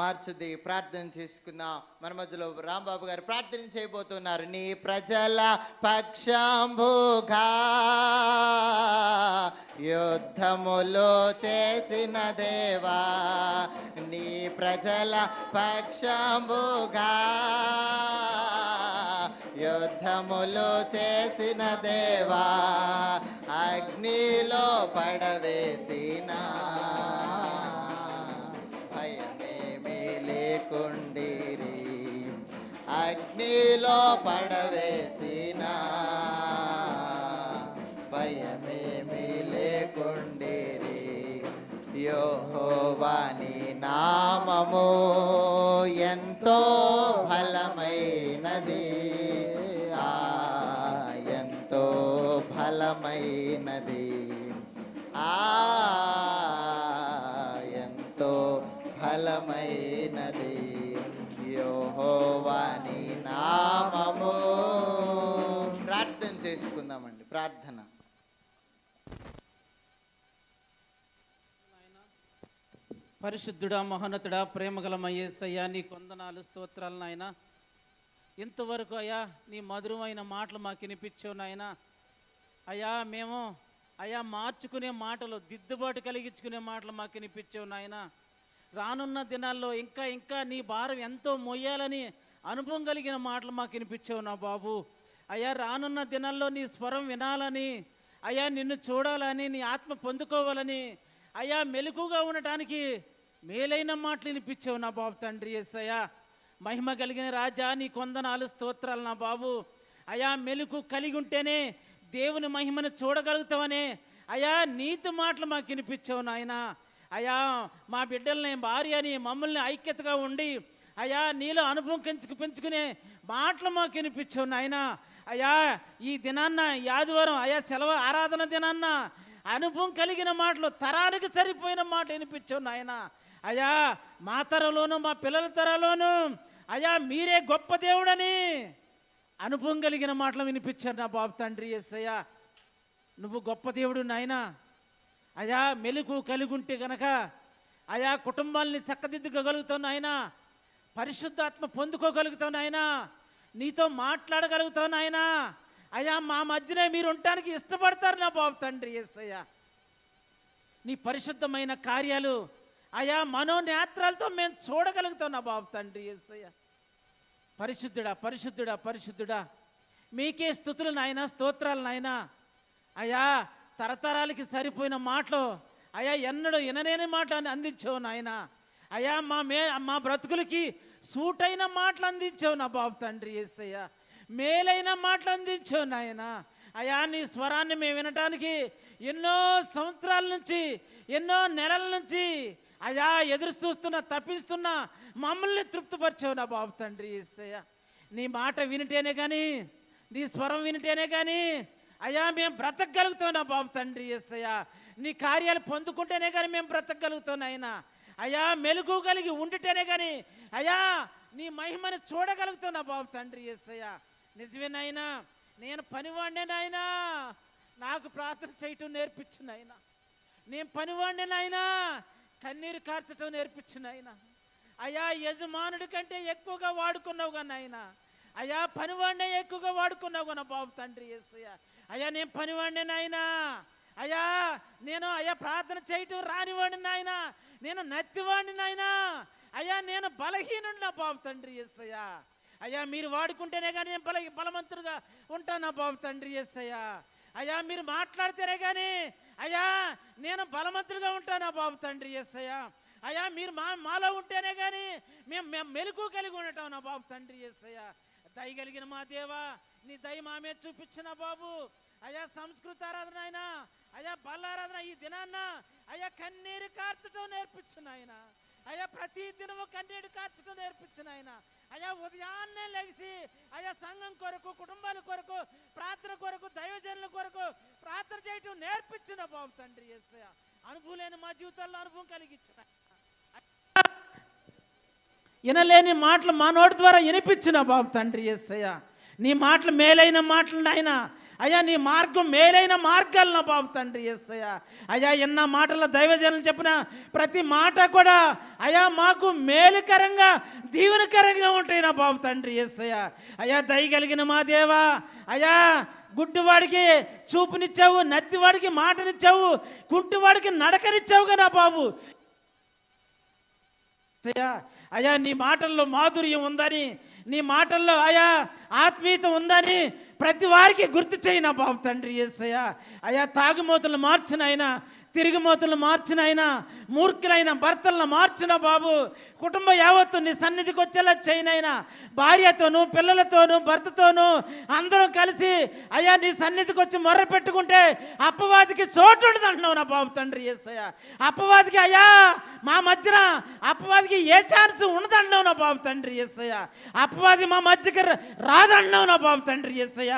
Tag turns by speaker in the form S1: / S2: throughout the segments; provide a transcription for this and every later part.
S1: మార్చుద్ది ప్రార్థన చేసుకుందాం. మన మధ్యలో రాంబాబు గారు ప్రార్థన చేయబోతున్నారు. నీ ప్రజల పక్షంభుగా యుద్ధములో చేసిన దేవా నీ ప్రజల పక్షంభుగా యుద్ధములు చేసిన దేవా అగ్నిలో పడవేసిన. అగ్నిలో పడవేసిన భయమేమీ లేకుండేరి. యోహోవాని నామము ఎంతో ఫలమైనది ఆ ఎంతో ఫలమైనది ఆ ప్రార్థన.
S2: పరిశుద్ధుడా మహోన్నతుడా ప్రేమగలమయ్యేసయ్యా నీ కొందనాలు స్తోత్రాలు నాయన. ఇంతవరకు అయ్యా నీ మధురమైన మాటలు మాకు వినిపించావు నాయన. అయ్యా మేము అయ్యా మార్చుకునే మాటలు దిద్దుబాటు కలిగించుకునే మాటలు మాకు వినిపించావు నాయన. రానున్న దినాల్లో ఇంకా ఇంకా నీ భారం ఎంతో మొయ్యాలని అనుభవం కలిగిన మాటలు మాకు వినిపించావు నా బాబు. అయ్యా రానున్న దినాల్లో నీ స్వరం వినాలని అయ్యా నిన్ను చూడాలని నీ ఆత్మ పొందుకోవాలని అయ్యా మెలకుగా ఉండటానికి మేలైన మాటలు వినిపించావు నా బాబు తండ్రి ఎస్సయ్యా మహిమ కలిగిన రాజా నీ కొందనాలు స్తోత్రాలు నా బాబు. అయా మెలుకు కలిగి ఉంటేనే దేవుని మహిమను చూడగలుగుతావనే అయా నీతి మాటలు మాకు వినిపించావు నాయన. అయా మా బిడ్డల్ని భార్య అని మమ్మల్ని ఐక్యతగా ఉండి అయా నీలో అనుభవం పెంచుకు పెంచుకునే మాటలు మాకు వినిపించావు నాయనా. అయ్యా ఈ దినాన్న ఆదివారం అయ్యా సెలవు ఆరాధన దినాన్న. అనుభవం కలిగిన మాటలు తరానికి సరిపోయిన మాట వినిపించావు నాయన. అయ్యా మా తరలోను మా పిల్లల తరలోను అయ్యా మీరే గొప్ప దేవుడని అనుభవం కలిగిన మాటలు వినిపించారు నా బాబు తండ్రి ఎస్సయ్యా నువ్వు గొప్ప దేవుడు నాయనా. అయా మెలకు కలిగి ఉంటే గనక అయా కుటుంబాల్ని చక్కదిద్దుకోగలుగుతావు నాయనా. పరిశుద్ధాత్మ పొందుకోగలుగుతావు నాయనా. నీతో మాట్లాడగలుగుతావు నాయనా. అయ్యా మా మధ్యనే మీరు ఉండటానికి ఇష్టపడతారు నా బాబు తండ్రి ఎస్సయ్యా నీ పరిశుద్ధమైన కార్యాలు అయా మనోనేత్రాలతో మేము చూడగలుగుతాం నా బాబు తండ్రి ఎస్సయ్య పరిశుద్ధుడా పరిశుద్ధుడా పరిశుద్ధుడా. మీకే స్థుతులు నాయన స్తోత్రాలు నాయన. అయా తరతరాలకి సరిపోయిన మాటలు అయా ఎన్నడూ వినలేని మాట అందించావు నాయన. అయా మా మే మా బ్రతుకులకి సూటైన మాటలు అందించావు నా బాబు తండ్రి ఏసయ్య. మేలైన మాటలు అందించావు నాయన. అయా నీ స్వరాన్ని మేము వినటానికి ఎన్నో సంవత్సరాల నుంచి ఎన్నో నెలల నుంచి అయా ఎదురు చూస్తున్న తప్పిస్తున్న మమ్మల్ని తృప్తిపరిచావు నా బాబు తండ్రి ఏసయ్య. నీ మాట వినిటేనే కానీ నీ స్వరం వినిటేనే కానీ అయ్యా మేము బ్రతకగలుగుతాం నా బాబు తండ్రి ఏసయ్య. నీ కార్యాలు పొందుకుంటేనే కానీ మేము బ్రతకగలుగుతాం నాయనా. అయ్యా మెలుగు కలిగి ఉండితేనే కానీ అయ్యా నీ మహిమని చూడగలుగుతావు నా బాబు తండ్రి ఎస్సయ్యా నిజమేనాయనా నేను పనివాడినే నాయనా. నాకు ప్రార్థన చేయటం నేర్పించు నాయనా. నేను పనివాడినే నాయనా కన్నీరు కార్చటం నేర్పించు నాయనా. అయ్యా యజమానుడి కంటే ఎక్కువగా వాడుకున్నావు కదా నాయనా. అయ్యా పనివాడినే ఎక్కువగా వాడుకున్నావు నా బాబు తండ్రి ఎస్సయ్యా అయ్యా నేను పనివాడినే నాయనా. అయ్యా నేను అయ్యా ప్రార్థన చేయటం రానివాడిని నాయనా. నేను నత్తివాడిని నాయనా. అయ్యా నేను బలహీనుడు నా బాబు తండ్రి ఎస్సయ్యా అయ్యా మీరు వాడుకుంటేనే కానీ నేను బల బలవంతుడుగా ఉంటాను నా బాబు తండ్రి ఎస్సయ్యా అయ్యా మీరు మాట్లాడితేనే కానీ అయ్యా నేను బలవంతుడుగా ఉంటాను నా బాబు తండ్రి ఎస్సయ్యా అయ్యా మీరు మా మాలో ఉంటేనే కానీ మేము మేము మెలకు కలిగి ఉండటం నా బాబు తండ్రి ఎస్సయ్యా దయగలిగిన మా దేవా నీ దయ మా మీద చూపించిన బాబు. అయ్యా సంస్కృత ఆరాధన అయినా అయ్యా బల్లారాధన ఈ దినాన్న అయ్యా కన్నీరు కార్చటం నేర్పించు నాయన. అయ్యా ప్రతి దినము కన్నీడు కార్చటం నేర్పించిన ఆయన. అయ్యా ఉదయాన్నే లెగిసి అయ్యా సంఘం కొరకు కుటుంబాల కొరకు ప్రార్థన కొరకు దైవజనుల కొరకు ప్రార్థన చేయటం నేర్పించిన బాబు తండ్రి యేసయ్య అనుభవం లేని మా జీవితాల్లో అనుభవం కలిగించిన వినలేని మాటలు మా నోటి ద్వారా వినిపించిన బాబు తండ్రి ఎస్సయ్య నీ మాటలు మేలైన మాటలు నాయన. అయ్యా నీ మార్గం మేలైన మార్గాలు నా బాబు తండ్రి ఎస్సయ్యా అయ్యా ఎన్న మాటల్లో దైవజనులు చెప్పిన ప్రతి మాట కూడా అయ్యా మాకు మేలుకరంగా దీవెనకరంగా ఉంటాయి నా బాబు తండ్రి ఎస్సయ్యా అయ్యా దయగలిగిన మా దేవా అయ్యా గుడ్డివాడికి చూపునిచ్చావు నత్తివాడికి మాటనిచ్చావు కుంటివాడికి నడకనిచ్చావుగా నా బాబు. అయ్యా నీ మాటల్లో మాధుర్యం ఉందని నీ మాటల్లో అయా ఆత్మీయత ఉందని ప్రతి వారికి గుర్తు చేయి బాబు తండ్రి ఏసయ్యా. అయా తాగుమోతులు మార్చిన ఆయన తిరిగిమోతులు మార్చిన ఆయన మూర్ఖులైన భర్తలను మార్చిన బాబు కుటుంబం యావత్తు నీ సన్నిధికి వచ్చేలా చేయనైనా భార్యతోనూ పిల్లలతోనూ భర్తతోనూ అందరూ కలిసి అయ్యా నీ సన్నిధికి వచ్చి మొర్ర పెట్టుకుంటే అప్పవాదికి చోటు ఉండదు అంటున్నావు నా బాబు తండ్రి ఏసయ్య. అప్పవాదికి అయ్యా మా మధ్యన అప్పవాదికి ఏ ఛాన్స్ ఉండదంటున్నావు నా బాబు తండ్రి ఏసయ్య. అప్పవాది మా మధ్యకి రాదంటున్నావు నా బాబు తండ్రి ఏసయ్య.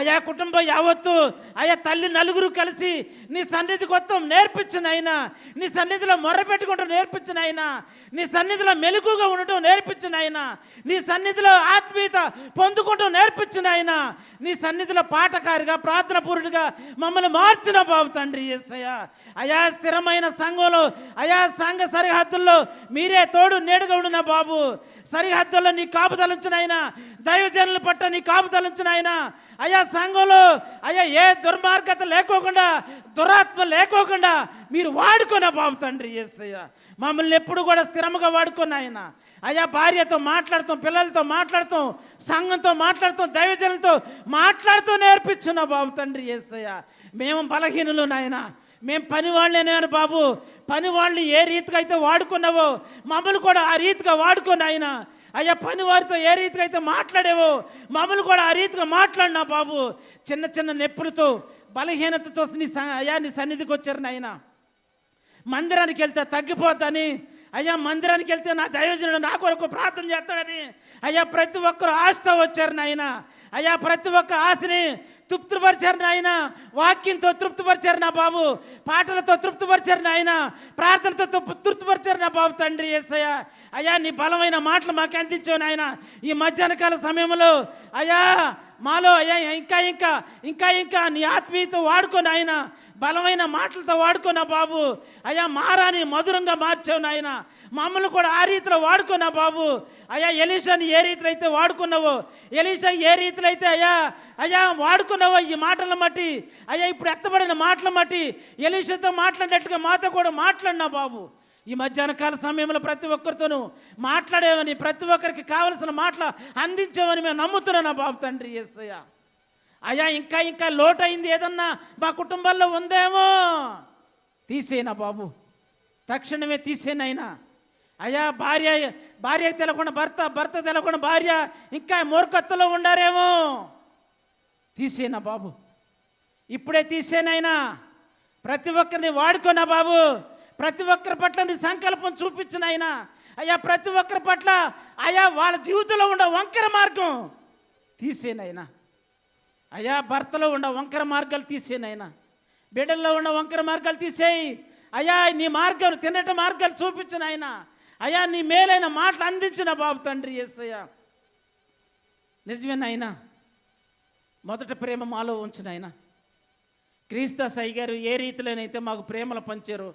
S2: అయ్యా కుటుంబం యావత్తు అయ్యా తల్లి నలుగురు కలిసి నీ సన్నిధికి వస్తాం. నేర్పించిన నీ సన్నిధిలో మొరపెట్టుకుంటూ నేర్పించిన నీ సన్నిధిలో మెలకుగా ఉండటం నేర్పించిన అయినా నీ సన్నిధిలో ఆత్మీయత పొందుకుంటూ నేర్పించిన నీ సన్నిధిలో పాటకారిగా ప్రార్థన పూరుడిగా మమ్మల్ని మార్చిన బాబు తండ్రి ఎస్సయ్య అయా స్థిరమైన సంఘంలో అయా సంఘ సరిహద్దుల్లో మీరే తోడు నేడుగా ఉండిన బాబు. సరిహద్దుల్లో నీ కాపుదలుంచిన ఆయన దైవజనుల పట్ల నీ కాపుదలుంచిన ఆయన అయ్యా సంఘంలో అయ్యా ఏ దుర్మార్గత లేకోకుండా దురాత్మ లేకోకుండా మీరు వాడుకున్న బాబు తండ్రి ఎస్సయ్య మమ్మల్ని ఎప్పుడు కూడా స్థిరముగా వాడుకున్న ఆయన. అయ్యా భార్యతో మాట్లాడుతాం పిల్లలతో మాట్లాడుతాం సంఘంతో మాట్లాడుతాం దైవజనులతో మాట్లాడుతూ నేర్పించున్న బాబు తండ్రి ఏసయ్య. మేము బలహీనులు నాయన. మేము పని వాళ్ళేనే బాబు. పని వాళ్ళని ఏ రీతిగా అయితే వాడుకున్నావో మమ్మల్ని కూడా ఆ రీతిగా వాడుకుని ఆయన అయ్యా పని వారితో ఏ రీతిగా అయితే మాట్లాడేవో మమ్మల్ని కూడా ఆ రీతిగా మాట్లాడినా బాబు. చిన్న చిన్న నొప్పులతో బలహీనతతో నీ స- అయ్యా నీ సన్నిధికి వచ్చారు నాయన. మందిరానికి వెళ్తే తగ్గిపోద్దని అయ్యా మందిరానికి వెళ్తే నా దయోజనుడు నా కొరకు ప్రార్థన చేస్తాడని అయ్యా ప్రతి ఒక్కరు ఆశతో వచ్చారు నాయన. అయ్యా ప్రతి ఒక్క ఆశని తృప్తిపరిచారు నాయన. వాక్యంతో తృప్తిపరిచారు నా బాబు. పాటలతో తృప్తిపరిచారు నాయన. ప్రార్థనతో తృప్తిపరిచారు నా బాబు తండ్రి ఏసయ్య. అయ్యా నీ బలమైన మాటలు మాకు అందించావు నాయన. ఈ మధ్యాహ్నకాల సమయంలో అయ్యా మాలో అయ్యా ఇంకా ఇంకా ఇంకా ఇంకా నీ ఆత్మీయత వాడుకో నాయన. బలమైన మాటలతో వాడుకో నా బాబు. అయ్యా మారాని మధురంగా మార్చావు నాయన. మమ్మల్ని కూడా ఆ రీతిలో వాడుకున్నా బాబు. అయ్యా ఎలీషాని ఏ రీతిలో అయితే వాడుకున్నావో ఎలీషా ఏ రీతిలో అయితే అయ్యా అయ్యా వాడుకున్నావో ఈ మాటలను బట్టి అయ్యా ఇప్పుడు ఎత్తబడిన మాటలను బట్టి ఎలీషాతో మాట్లాడినట్టుగా మాతో కూడా మాట్లాడినా బాబు. ఈ మధ్యాహ్న కాల సమయంలో ప్రతి ఒక్కరితోనూ మాట్లాడేవని ప్రతి ఒక్కరికి కావలసిన మాటలు అందించామని మేము నమ్ముతున్నాను బాబు తండ్రి ఎస్సయ్య అయ్యా ఇంకా ఇంకా లోటు అయింది ఏదన్నా మా కుటుంబాల్లో ఉందేమో? తీసేనా బాబు. తక్షణమే తీసేనైనా. అయ్యా భార్య భార్య తెలకుండా భర్త భర్త తెలకుండా భార్య ఇంకా మూర్ఖత్తులో ఉండారేమో. తీసేనా బాబు. ఇప్పుడే తీసేనైనా ప్రతి ఒక్కరిని వాడుకోనా బాబు. ప్రతి ఒక్కరి పట్ల నీ సంకల్పం చూపించిన ఆయన. అయ్యా ప్రతి ఒక్కరి పట్ల అయ్యా వాళ్ళ జీవితంలో ఉండే వంకర మార్గం. తీసేనైనా అయ్యా భర్తలో ఉన్న వంకర మార్గాలు తీసేనైనా బిడ్డల్లో ఉన్న వంకర మార్గాలు తీసేయి. అయ్యా నీ మార్గం తినట మార్గాలు చూపించిన ఆయన. అయ్యా నీ మేలైన మాటలు అందించిన బాబు తండ్రి ఎస్సయ్యా నిజమేనాయనా మొదట ప్రేమ మాలో ఉంచిన ఆయన క్రీస్త సై గారు ఏ రీతిలోనైతే మాకు ప్రేమలు పంచారో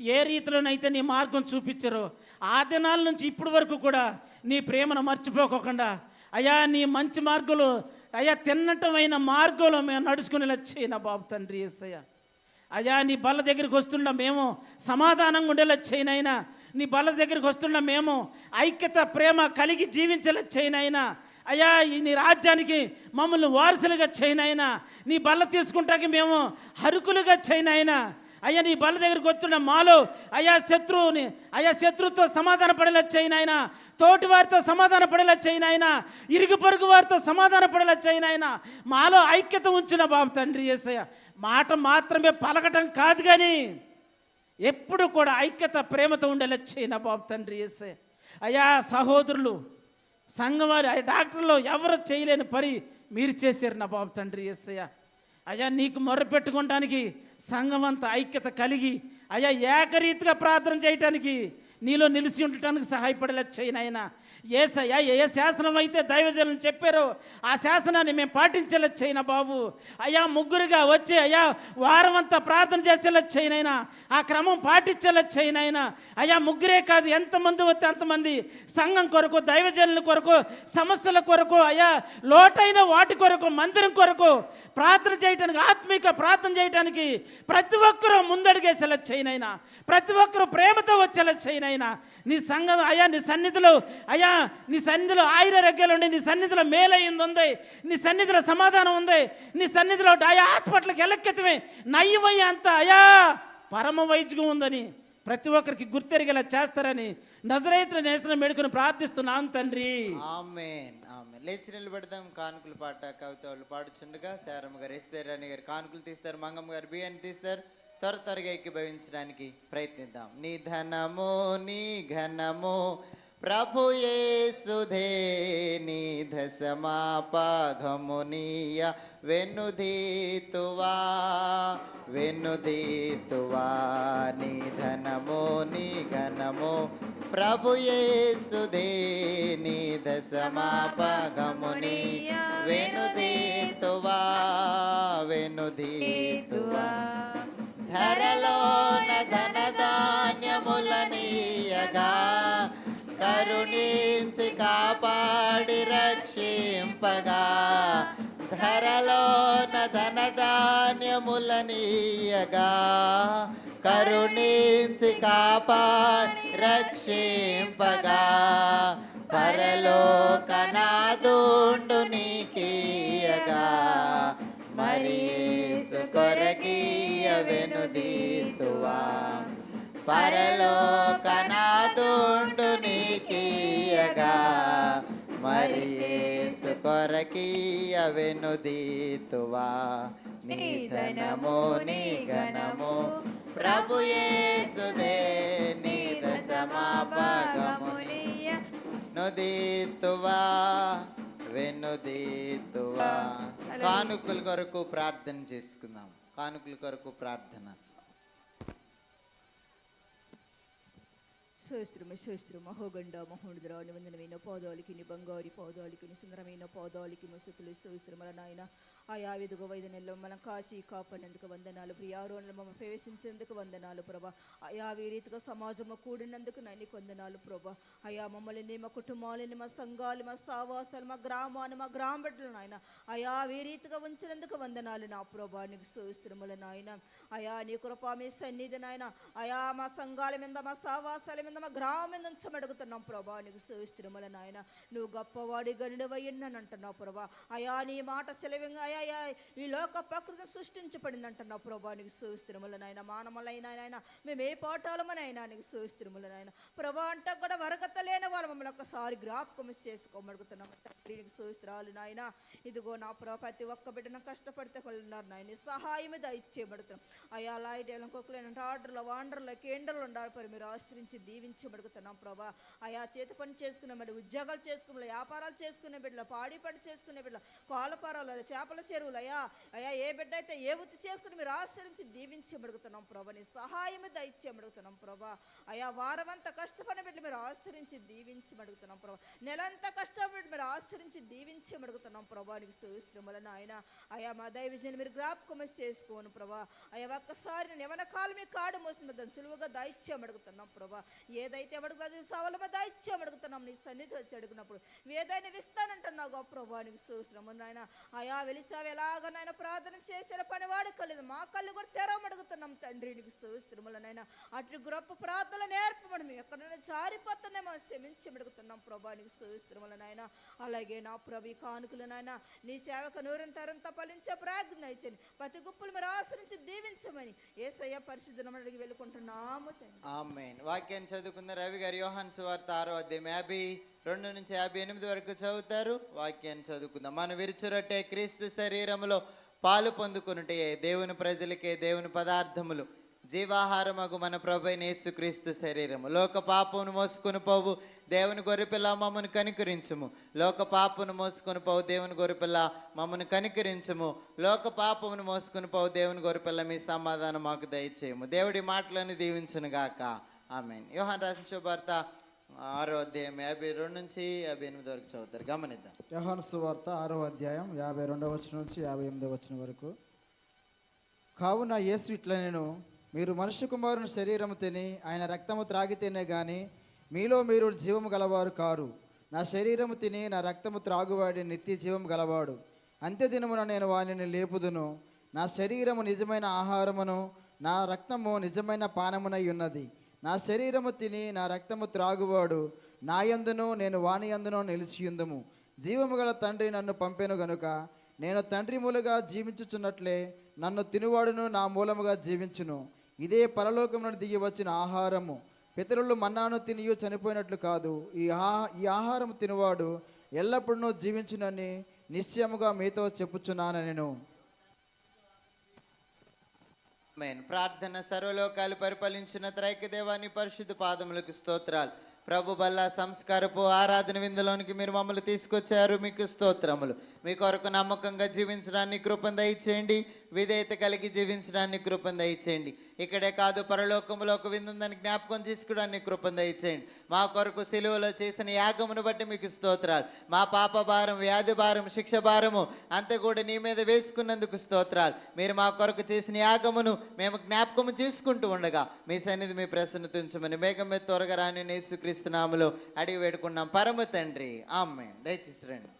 S2: ఏ రీతిలోనైతే నీ మార్గం చూపించారో ఆ దినాల నుంచి ఇప్పటి వరకు కూడా నీ ప్రేమను మర్చిపోకోకుండా అయ్యా నీ మంచి మార్గంలో అయ్యా తిన్నటమైన మార్గంలో మేము నడుచుకునేలా చేయన బాబు తండ్రి ఎస్సయ్యా అయ్యా నీ బల్ల దగ్గరికి వస్తుండ మేము సమాధానంగా ఉండేలా చేయనైనా నీ బల్ల దగ్గరికి వస్తున్న మేము ఐక్యత ప్రేమ కలిగి జీవించేలా చేయనైనా. అయ్యా నీ రాజ్యానికి మమ్మల్ని వారసులుగా చేయనైనా. నీ బల్ల తీసుకుంటాకి మేము హరుకులుగా చేయనైనా. అయ్యా నీ బల్ల దగ్గరికి వస్తున్న మాలో అయ్యా శత్రువుని అయ్యా శత్రువుతో సమాధాన పడేలా చేయనైనా. తోటి వారితో సమాధాన పడేలా చేయనైనా. ఇరుగు పొరుగు వారితో సమాధాన పడేలా చేయనైనా. మాలో ఐక్యత ఉంచిన బాబు తండ్రి ఏసయ్య మాట మాత్రమే పలకటం కాదు కానీ ఎప్పుడు కూడా ఐక్యత ప్రేమతో ఉండేలా. నా బాబు తండ్రి ఏసే అయ్యా సహోదరులు సంఘవారి అయ్యా డాక్టర్లు ఎవరు చేయలేని పని మీరు చేశారు నా బాబు తండ్రి ఎస్సయ్య అయ్యా నీకు మొర్ర పెట్టుకోవడానికి సంఘం అంతా ఐక్యత కలిగి అయ్యా ఏకరీతిగా ప్రార్థన చేయటానికి నీలో నిలిచి ఉండటానికి సహాయపడేలా. చేయనైనా ఏసయ్యా ఏ శాసనం అయితే దైవజనులు చెప్పారో ఆ శాసనాన్ని మేము పాటించేలా చేయన బాబు. అయ్యా ముగ్గురుగా వచ్చి అయ్యా వారం అంతా ప్రార్థన చేసేలా చేయనైనా ఆ క్రమం పాటించేలా చేయనైనా అయ్యా ముగ్గురే కాదు ఎంతమంది వస్తే అంతమంది. సంఘం కొరకు దైవజనుల కొరకు సమస్యల కొరకు అయ్యా లోటైన వాటి కొరకు మందిరం కొరకు ప్రార్థన చేయటానికి ఆత్మీక ప్రార్థన చేయటానికి ప్రతి ఒక్కరూ ముందడిగేసేలా చేయనైనా ప్రతి ఒక్కరు ప్రేమతో వచ్చేలా చేయనైనా నీ సంఘం అయ్యా నీ సన్నిధిలో అయ్యా నీ సన్నిధిలో ఆయుర రెగ్గలు ఉండి నీ సన్నిధిలో మేలయ్యింది ఉంది. నీ సన్నిధిలో సమాధానం ఉంది. నీ సన్నిధిలో అయ్యా హాస్పిటల్కి ఎలక్కెత్తమే. నయ్యమయ్య అంత అయ్యా పరమ వైద్యం ఉందని ప్రతి ఒక్కరికి గుర్తెరిగేలా చేస్తారని నజరైతుల నేసిన మెడుకుని ప్రార్థిస్తున్నాను తండ్రి.
S1: లేచి నిలబెడదాం. కానుకలు పాట కవిత వాళ్ళు పాడుచుండగా శారమ్మ గారు ఎస్తేరాణి గారు కానుకలు తీస్తారు మంగమ్మ గారు బియ్యాన్ని తీస్తారు. త్వర త్వరగా ఎక్కిభవించడానికి ప్రయత్నిద్దాం. నీ ధనము నీ ఘనము ప్రభు యేసుధే నీ దశమాపఘమునీయ వెన్నుదీతువా వెన్నుదీతువా. నీ ధనము నీ ఘనము ప్రభు యేసుదే నీ దశమాపగముని వెనుదీతువా వెనుదీతువా ధరలోన ధనధాన్యములనీయగా కరుణించి కాపాడి రక్షింపగా. ధరలోన ధనధాన్యములనీయగా కరుణించి కాపాడి రక్షింపగా. పరలోకనాదుండు నీకీయగా మరి కొరకీయ వెనుదీతువా పరలోకనాథుండు నీకీయగా. మరి కొరకీయ వెనుదీతువా నీ ధనము నీ ఘనము ప్రభు యేసుదే నీ దశమాపగముని నుదీతువా. వెనుదీతువా కానుకల కొరకు ప్రార్థన చేసుకుందాం. కానుకల కొరకు ప్రార్థన.
S3: శ్రోస్త్రము శ్రోస్త్రము మహోగండ మహోనుద్ర నిబంధనమైన పాదాలకి బంగారు పాదాలకి సుందరమైన పాదాలకి మసుతులు శ్రోస్త్రముల నాయన. ఆయా వైద్య నిల్వ మనం కాచి కాపాడినందుకు వందనాలు. ప్రియారోణలు మమ్మల్ని ప్రవేశించినందుకు వందనాలు ప్రభా. ఆయా ఈ రీతిగా సమాజము కూడినందుకు నన్ను వందనాలు ప్రభా. అయా మమ్మల్ని మా కుటుంబాలని మా సంఘాలు మా సావాసాలు మా గ్రామాన్ని మా గ్రామ బిడ్డలు నాయన అయా ఈ రీతిగా ఉంచినందుకు వందనాలు నా ప్రభా. నీకు శ్రోస్త్రముల నాయన. అయా నీ కృపా మీ సన్నిధి నాయన. అయా మా సంఘాల మీద మా సావాసాల మీద మా గ్రామం మీద ఉంచమడుగుతున్నాం ప్రభా. నీకు శ్రోస్త్రముల నాయన. నువ్వు గొప్పవాడి గనుడు అంటున్నావు ప్రభా. అయా నీ మాట సెలవింగా అయా ఈ లోక ప్రకృతి సృష్టించబడింది అంటున్నావు ప్రభా. నీకు శ్రోస్త్రముల నాయన నాయన మేము ఏ పాఠాలమనైనా నీకు శ్రోస్త్రముల నాయన. ప్రభా అంటే కూడా వరకత లేని వాళ్ళు మమ్మల్ని ఒక్కసారి జ్ఞాపకం చేసుకోమడుగుతున్నాం. తండ్రి నీకు శ్రోస్త్రాలు నాయన. ఇదిగో నా ప్రభా ప్రతి ఒక్క బిడ్డను కష్టపడితే ఉన్నారు నాయన. సహాయం మీద ఇచ్చేయబడుతున్నాం. అయా లైట్ ఇంకొకలేనంటే ఆర్డర్లో వాండర్లో కేంద్రంలో ఉండాలి మరి మీరు ఆశ్రయించి దీవించబడుగుతున్నాం ప్రభా. అయా చేతి పని చేసుకునే మరి ఉద్యోగాలు చేసుకునే వ్యాపారాలు చేసుకునే బిడ్డలు పాడి పని చేసుకునే బిడ్డలు పాలపారాలు చేపల చెరువులు. అయ్యా అయ్యా ఏ బిడ్డ అయితే ఏ వృత్తి చేసుకుని మీరు ఆశ్రయించి దీవించబడుగుతున్నాం ప్రభా. నీ సహాయం మీద ప్రభా. అయా వారమంతా కష్టపడిన బిడ్డ మీరు ఆశ్రయించి దీవించబడుగుతున్నాం ప్రభా. నెలంతా కష్టపడి మీరు ఆశ్రయించి దీవించబడుగుతున్నాం ప్రభా. నీకు సూస్త్రముల ఆయన అయ్యా మా దైవజన్ మీరు జ్ఞాపకం చేసుకోను ప్రభా. అయ్యా ఒక్కసారి నేను ఎవరి కాలం మీ కాడు మోసిన దాన్ని సులువుగా దైత్యం అడుగుతున్నాం ప్రభా. ఏదైతే అడుగుతుంది సవలమ దైత్యం అడుగుతున్నాం నీ సన్నిధి వచ్చి అడిగినప్పుడు ఏదైనా ఇస్తానంటున్నావు గొప్ప ప్రభా. నీకు సూస్త్రము ఆయన అయా వెలిసి ఎలాగ ఎలాగనైనా ప్రార్థన చేసిన పని వాడుకోలేదు మా కళ్ళు కూడా తెరవమడుగుతున్నాం తండ్రి. నీకు సూస్త్రములనైనా అటు గొప్ప ప్రార్థన నేర్పమని మేము ఎక్కడైనా మనం క్షమించమడుగుతున్నాం ప్రభా. నీకు సూస్త్రములనైనా అలాగే నా ప్రభు కానుకలనైనా నీ సేవక నూరంతరంతా ఫలించే ప్రార్థన ఇచ్చని ప్రతి గుప్పులు మీరు ఆశ్రయించి దీవించమని ఏసయ్య పరిశుద్ధి అడిగి వెళ్ళుకుంటున్నాము
S1: ఆమెన్. వాక్యాన్ని చదువుకున్న రవి గారి యోహాన్ సువార్త ఆరో అధ్యాయం యాభై రెండు నుంచి యాభై ఎనిమిది వరకు చదువుతారు. వాక్యాన్ని చదువుకుందాం. మన విరుచురట్టే క్రీస్తు శరీరములో పాలు పొందుకున్నటే దేవుని ప్రజలకే దేవుని పదార్థములు. జీవాహారమగు మన ప్రభు యేసుక్రీస్తు శరీరము. లోక పాపమును మోసుకుని పోవు దేవుని గొర్రెపిల్ల మమ్మను కనికరించుము. లోక పాపమును మోసుకుని పోవు దేవుని గొర్రెపిల్ల మమ్మను కనికరించుము. లోక పాపమును మోసుకుని పోవు దేవుని గొర్రెపిల్ల మీ సమాధానం మాకు దయచేయము. దేవుడి మాటలను దీవించును గాక ఆమెన్. యోహాన్ రాసిన శుభార్త ఆరో అధ్యాయం యాభై రెండు నుంచి యాభై ఎనిమిది వరకు చదువుతారు. గమనిద్దాం.
S4: యోహాను సువార్త ఆరో అధ్యాయం యాభై రెండవ వచ్చిన నుంచి యాభై ఎనిమిదవ వచ్చిన వరకు. కావున యేసు ఇట్లా నేను మీరు మనుష్య కుమారుని శరీరము తిని ఆయన రక్తము త్రాగితేనే కానీ మీలో మీరు జీవము గలవారు కారు. నా శరీరము తిని నా రక్తము త్రాగువాడి నిత్య జీవము గలవాడు. అంత్యదినమున నేను వానిని లేపుదును. నా శరీరము నిజమైన ఆహారమును నా రక్తము నిజమైన పానమునై ఉన్నది. నా శరీరము తిని నా రక్తము త్రాగువాడు. నాయందును నేను వానియందును నిలిచియుందుము. జీవము గల తండ్రి నన్ను పంపెను గనుక నేను తండ్రి మూలుగా జీవించుచున్నట్లే నన్ను తినువాడును నా మూలముగా జీవించును. ఇదే పరలోకం నుండి దిగి వచ్చిన ఆహారము. పితరులు మన్నాను తినియు చనిపోయినట్లు కాదు. ఈ ఆహా ఈ ఆహారం తినువాడు ఎల్లప్పుడూ జీవించునని నిశ్చయముగా మీతో చెప్పుచున్నాను నేను
S1: మెయిన్ ప్రార్థన సర్వలోకాలు పరిపాలించిన త్రైక దేవాన్ని పరిశుద్ధ పాదములకు స్తోత్రాలు. ప్రభు బల్ల సంస్కారపు ఆరాధన విందులోనికి మీరు మమ్మల్ని తీసుకొచ్చారు. మీకు స్తోత్రములు. మీ కొరకు నమ్మకంగా జీవించడానికి కృపను దయచేయండి. విధేయత కలిగి జీవించడానికి కృపను దయచేయండి. ఇక్కడే కాదు పరలోకములో ఒక విందుందని జ్ఞాపకం చేసుకోవడానికి కృపను దయచేయండి. మా కొరకు సెలువులో చేసిన యాగమును బట్టి మీకు స్తోత్రాలు. మా పాప భారం వ్యాధి భారం శిక్ష భారము అంతా కూడా నీ మీద వేసుకున్నందుకు స్తోత్రాలు. మీరు మా కొరకు చేసిన యాగమును మేము జ్ఞాపకము చేసుకుంటూ ఉండగా మీ సన్నిధి మీ ప్రసన్నత తుంచమని మేఘం మీద త్వరగా రాని యేసుక్రీస్తు నామములో అడిగి వేడుకున్నాం. పరమ తండ్రి. ఆమె దయచేసి రండి.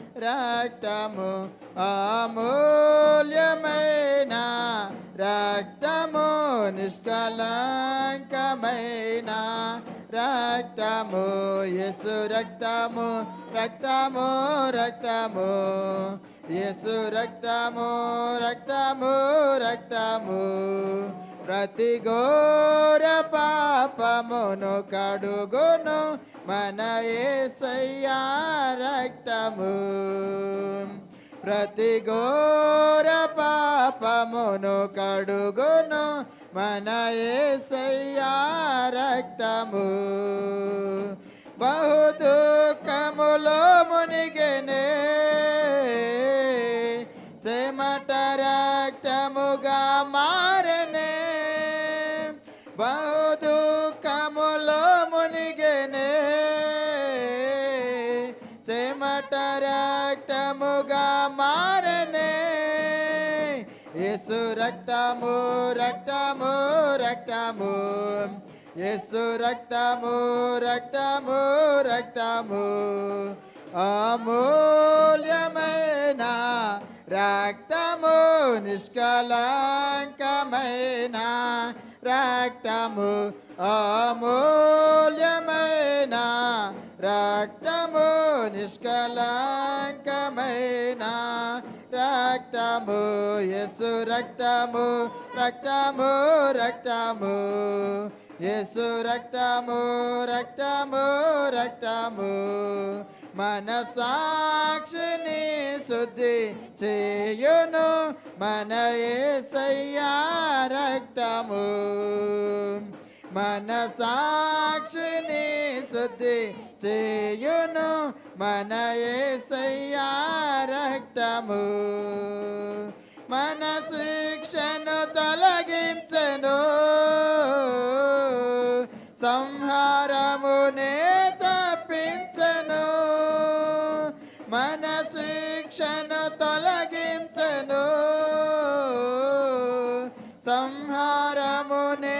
S4: రక్తము అమూల్యమైన రక్తము నిష్కలంకమైన రక్తము యేసు రక్తము రక్తము రక్తము యేసు రక్తము రక్తము రక్తము. ప్రతి ఘోర పాపమును కడుగును మన ఏసయ్యా రక్తము ప్రతి ఘోర పాపమును కడుగును. మన ఏసయ్యా రక్తము బహు దుఃఖములో మునిగనే. చెమట రక్తముగా మారనే. బహు దుఃఖములో మునిగెనే. చెమట రక్తముగా మారనే. యేసు రక్తము రక్తము రక్తము. యేసు రక్తము రక్తము రక్తము. అమూల్యమైన రక్తము నిష్కలంకమైన రక్తము. అమూల్యమైన రక్తము నిష్కలంకమైన రక్తము యేసు రక్తము రక్తము రక్తము యేసు రక్తము రక్తము రక్తము మన సాక్షిని శుద్ధి చేయును మన యేసయ్యా రక్తము మన సాక్షిని శుద్ధి చేయును మన యేసయ్యా రక్తము మన శిక్షను తొలగించను సంహారమునే తప్పించను మన శిక్షను తొలగించను సంహారమునే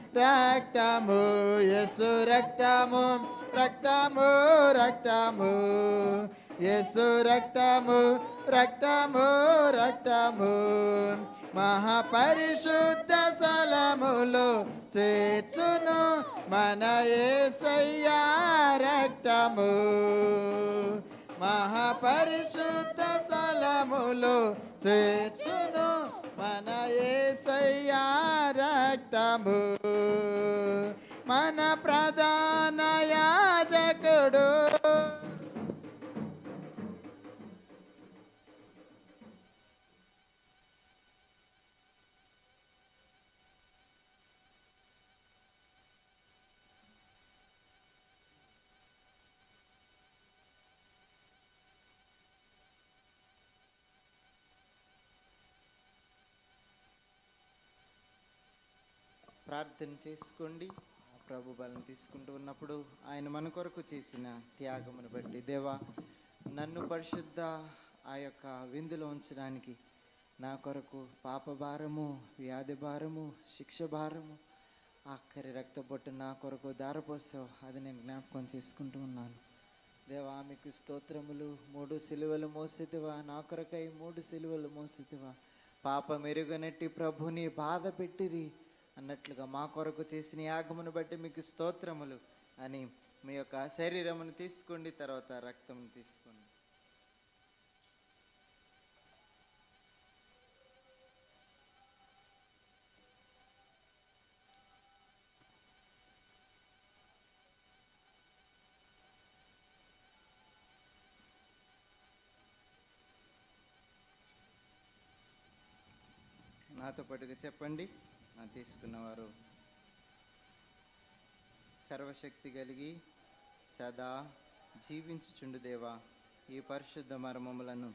S4: రక్తము యేసు రక్తము రక్తము రక్తము. యేసు రక్తము
S1: రక్తము రక్తము. మహాపరిశుద్ధ స్థలములో చేర్చును మన ఏసయ్యా రక్తము. మహాపరిశుద్ధ స్థలములో చేర్చును మన ఏసయ్యా రక్తము. మన ప్రధాన యాజకుడు. ప్రార్థన చేసుకోండి. ప్రభు బలం తీసుకుంటూ ఉన్నప్పుడు ఆయన మన కొరకు చేసిన త్యాగమును బట్టి దేవా నన్ను పరిశుద్ధ ఆ యొక్క విందులో ఉంచడానికి నా కొరకు పాప భారము వ్యాధి భారము శిక్ష భారము ఆఖరి రక్తబొట్టు నా కొరకు దారపోసావు అది నేను జ్ఞాపకం చేసుకుంటూ ఉన్నాను. దేవా మీకు స్తోత్రములు మూడు సిలువలు మోసేదివా? నా కొరకై మూడు సిలువలు మోసితివా పాప మెరుగనట్టి ప్రభుని బాధ పెట్టిరి. అన్నట్లుగా మా కొరకు చేసిన యాగమును బట్టి మీకు స్తోత్రములు అని మీ యొక్క శరీరమును తీసుకోండి తర్వాత రక్తమును తీసుకోండి. నాతో పాటుగా చెప్పండి. తీసుకున్నవారు. సర్వశక్తి కలిగి సదా జీవించుచుండు దేవా ఈ పరిశుద్ధ మర్మములను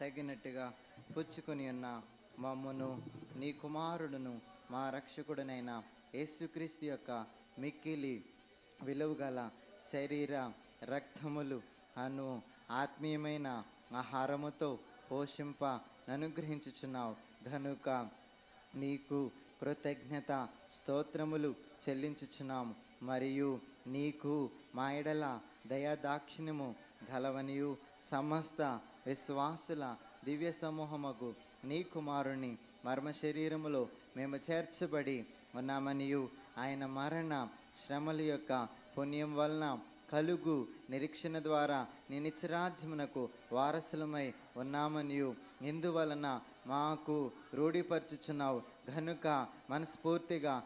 S1: తగినట్టుగా పుచ్చుకొని ఉన్న మమ్మను నీ కుమారుడును మా రక్షకుడనైన యేసుక్రీస్తు యొక్క మిక్కిలి విలువగల శరీర రక్తములు అను ఆత్మీయమైన ఆహారముతో పోషింప అనుగ్రహించుచున్నావు. గనుక నీకు కృతజ్ఞత స్తోత్రములు చెల్లించుచున్నాము. మరియు నీకు మా ఎడల దయాదాక్షిణ్యము గలవనియు సమస్త విశ్వాసుల దివ్య సమూహముకు నీ కుమారుని మర్మ శరీరములో మేము చేర్చబడి ఉన్నామనియు ఆయన మరణ శ్రమల యొక్క పుణ్యం వలన కలుగు నిరీక్షణ ద్వారా నినిత్యరాజ్యమునకు వారసులమై ఉన్నామనియు. ఇందువలన మాకు రూఢిపరచుచున్నావు. కనుక మనస్ఫూర్తిగా